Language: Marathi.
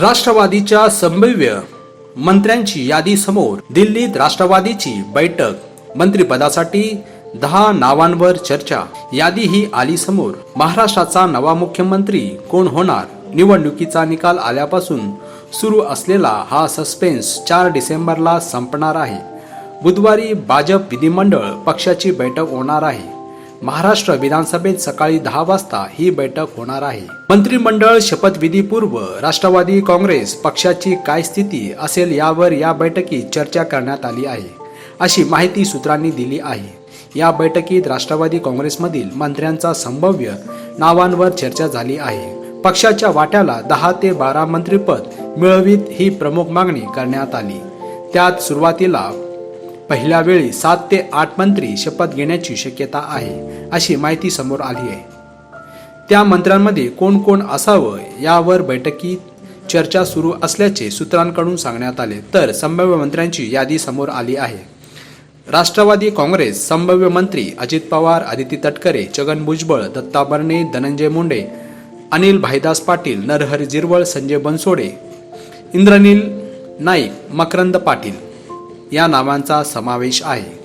राष्ट्रवादीच्या संभाव्य मंत्र्यांची यादी समोर दिल्लीत राष्ट्रवादीची बैठक. मंत्रिपदासाठी दहा नावांवर चर्चा. यादी ही आली समोर. महाराष्ट्राचा नवा मुख्यमंत्री कोण होणार? निवडणुकीचा निकाल आल्यापासून सुरू असलेला हा सस्पेन्स चार डिसेंबरला संपणार आहे. बुधवारी भाजप विधिमंडळ पक्षाची बैठक होणार आहे. महाराष्ट्र विधानसभेत सकाळी दहा वाजता ही बैठक होणार आहे. मंत्रिमंडळ शपथविधीपूर्व राष्ट्रवादी काँग्रेस पक्षाची काय स्थिती असेल यावर या बैठकीत चर्चा करण्यात आली आहे अशी माहिती सूत्रांनी दिली आहे. या बैठकीत राष्ट्रवादी काँग्रेसमधील मंत्र्यांचा संभाव्य नावांवर चर्चा झाली आहे. पक्षाच्या वाट्याला दहा ते बारा मंत्रिपद मिळवीत ही प्रमुख मागणी करण्यात आली. त्यात सुरुवातीला पहिल्या वेळी सात ते आठ मंत्री शपथ घेण्याची शक्यता आहे अशी माहिती समोर आली आहे. त्या मंत्र्यांमध्ये कोण कोण असावं यावर बैठकीत चर्चा सुरू असल्याचे सूत्रांकडून सांगण्यात आले तर संभाव्य मंत्र्यांची यादी समोर आली आहे. राष्ट्रवादी काँग्रेस संभाव्य मंत्री अजित पवार आदिती तटकरे छगन भुजबळ दत्ता बर्णे धनंजय मुंडे अनिल भाईदास पाटील नरहरी जिरवळ संजय बनसोडे इंद्रनील नाईक मकरंद पाटील या नावांचा समावेश आहे.